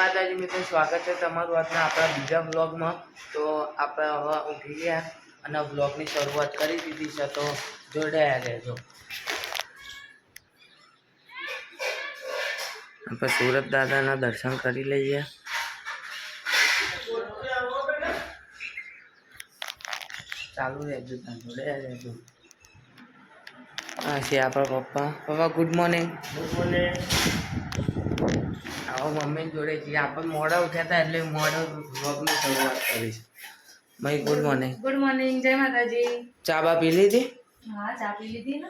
માતાજી મિત્રો, સ્વાગત છે તમારું આજના આપણા બીજા વ્લોગમાં. તો આપણે હવે ઉઠી ગયા અને વ્લોગની શરૂઆત કરી દીધી છે, તો જોડાયા રહેજો. આપણે સુરત દાદાના દર્શન કરી લઈએ. ચાલુ રહેજો, ત્યાં જોડાયા રહેજો. હા છે આપણા પપ્પા. પપ્પા ગુડ મોર્નિંગ આવો મમ્મી જોડે છીએ આપણે મોડા ઉઠ્યા હતા એટલે મોડા વ્લોગની શરૂઆત કરી છે. મય ગુડ મોર્નિંગ ગુડ મોર્નિંગ જય માતાજી. ચા બા પી લીધી? હા ચા પી લીધી ને.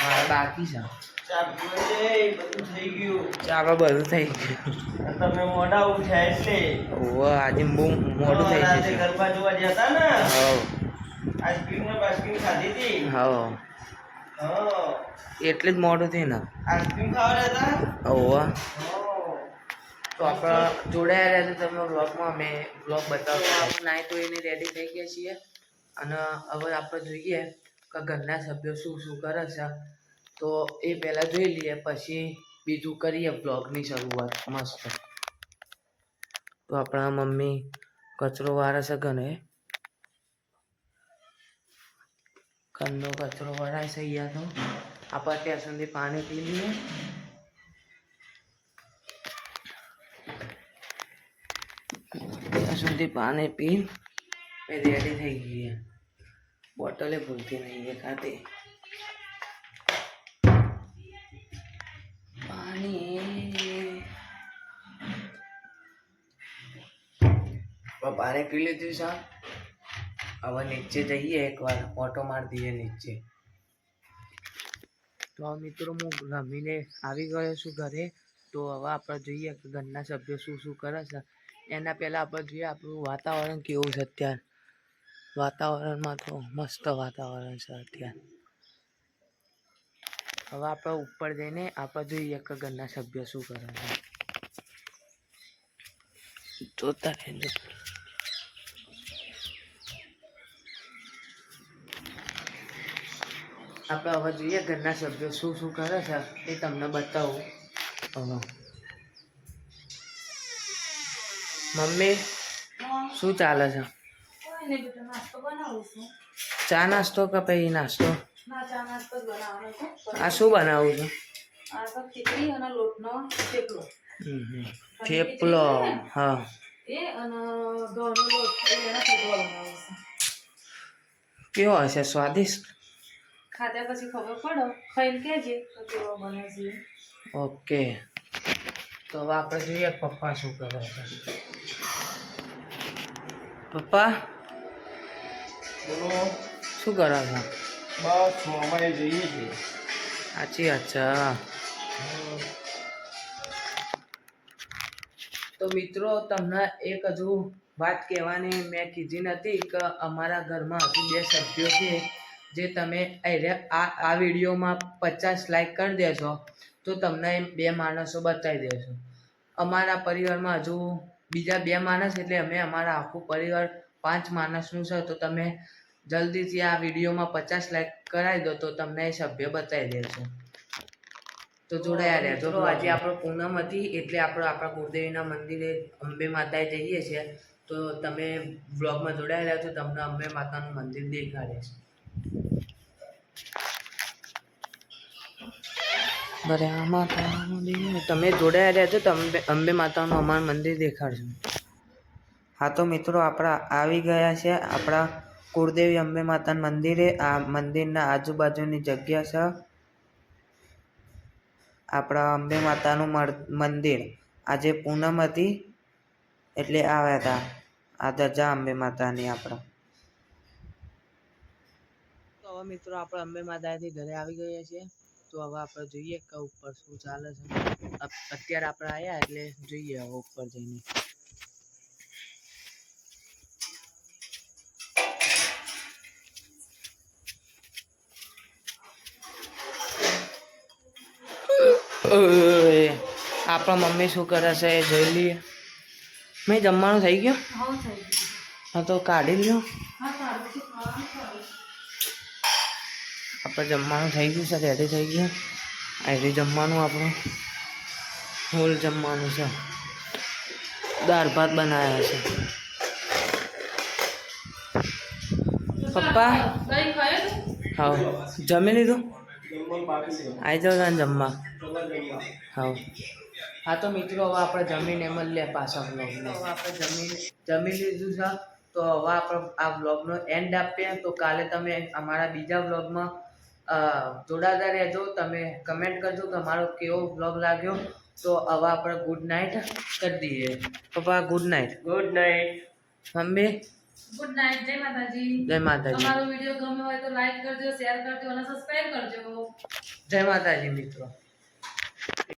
હા બાકી છે. ચા બધું થઈ ગયું. ચા બા બધું થઈ ગયું. તમે મોડા ઉઠ્યા એટલે ઓવે આજે બહુ મોડું થઈ ગયું ગરબા જોવા જતા ને? હવ. આઈસ્ક્રીમ ને બાઈસ્ક્રીમ ખાધી હતી? હવ. એટલે જ મોડું થયું ને આઈસ્ક્રીમ ખાવા હતા ઓવે તો આપણા જોડાયા રહ્યા તમે બ્લોગમાં અમે વ્લોગ બતાવશું. નાઈ તો એની રેડી થઈ ગયા છીએ. અને હવે આપણે જોઈએ કે ઘરના સભ્યો શું શું કરે છે. તો એ પહેલાં જોઈ લઈએ, પછી બીજું કરીએ બ્લોગની શરૂઆત. મસ્ત. તો આપણા મમ્મી કચરો વાળે છે ઘરે. ઘરનો કચરો વરાય છે અહીંયા તો. આપણે ત્યાં સુધી પાણી પી લઈએ. સુધી પાણી પી રેડી થઈ ગઈ બોટલે ભૂલતી નહીં એ ખાતી પાણી. પાણી પી લીધું છે હવે નીચે જઈએ એકવાર, ઓટો મારી દઈએ નીચે. તો મિત્રો, હું રમીને આવી ગયો છું ઘરે. તો હવે આપણે જોઈએ કે ઘરના સભ્યો શું શું કરે છે. એના પહેલાં આપણે જોઈએ આપણું વાતાવરણ કેવું છે અત્યારે. વાતાવરણમાં તો મસ્ત વાતાવરણ છે અત્યારે. હવે આપણે ઉપર જઈને આપણે જોઈએ કે ઘરના સભ્યો શું કરે છે. જોતા રહેજો. આપણે હવે જોઈએ ઘરના સભ્યો શું શું કરે છે એ તમને બતાવું. હવે મમ્મી શું ચાલે છે? ચા નાસ્તો કે પછી નાસ્તો? આ શું બનાવું છું? થેપલો. હા. કેવો હશે? સ્વાદિષ્ટ? ખાધા પછી ખબર પડો? ખાઈને કહેજે તો કેવો બને છે. ઓકે. તો હવે આપણે જોઈએ પપ્પા શું કરે પપ્પા? બોલો. શું કરો છો? બસ અમારે જઈએ છીએ. સાચી વાત છે તો મિત્રો તમને એક હજુ વાત કહેવાની મેં કીધી નથી કે અમારા ઘરમાં હજુ બે સભ્યો છે જે તમે આ આ વિડીયોમાં પચાસ લાઈક કરી દેશો તો તમને એ બે માણસો બતાવી દેશો. અમારા પરિવારમાં હજુ બીજા બે માણસ એટલે અમે અમારા આખું પરિવાર પાંચ માણસનું છે તો તમે જલ્દીથી આ વિડીયોમાં પચાસ લાઈક કરાવી દો તો તમને એ સભ્ય બતાવી દેશો. તો જોડાયા રહેજો. તો આજે આપણો પૂનમ હતી એટલે આપણે આપણા કુળદેવીના મંદિરે અંબે માતાએ જઈએ છીએ. તો તમે બ્લોગમાં જોડાયેલા છો તમને અંબે માતાનું મંદિર દેખાડે છે. બરે માતા તમે જોડાયા રહેજો તમે અંબે માતાનું અમારું મંદિર દેખાડશું હા તો મિત્રો આપણા આવી ગયા છે. આપણા કુળદેવી અંબે માતાના મંદિરે. આ મંદિરના આજુબાજુની જગ્યા છે. આપણા અંબે માતાનું મંદિર. આજે પૂનમ હતી એટલે આવ્યા હતા. આ ધજા અંબે માતાની આપણા. તો હવે મિત્રો આપણે અંબે માતાથી ઘરે આવી ગયા છીએ. તો હવે આપણે જોઈએ કે ઉપર શું ચાલે છે. અત્યારે આપણે આવ્યા એટલે જોઈએ હવે ઉપર જઈને. આપણા મમ્મી શું કરે છે એ જોઈ લઈએ. મેં જમવાનું થઈ ગયું? હા થઈ ગયું. હા તો કાઢી લ્યો. આપણે જમવાનું થઈ ગયું છે રેડી થઈ ગયું. અહીંથી જમવાનું આપણું. ફૂલ જમવાનું છે. દાળ ભાત બનાવ્યા છે. પપ્પા? હા જમી લીધું? આવી જાઓ ને જમવા. હા હા તો મિત્રો, હવે આપણે જમીને એમ જ લે પાછા બ્લોગને હવે આપણે જમીન જમી લીધું છે, તો હવે આપણે આ બ્લોગનો એન્ડ આપીએ. તો કાલે તમે અમારા બીજા બ્લોગમાં જોડાતા રહેજો. તમે કમેન્ટ કરજો કે મારો કેવો બ્લોગ લાગ્યો. તો હવે આપણે ગુડ નાઇટ કરી દઈએ. પપ્પા ગુડ નાઇટ ગુડ નાઇટ મમ્મી? ગુડ નાઇટ જય માતાજી. જય માતાજી. તમારો વીડિયો ગમ્યો હોય તો લાઈક કરજો શેર કરજો અને સબસ્ક્રાઇબ કરજો. જય માતાજી મિત્રો.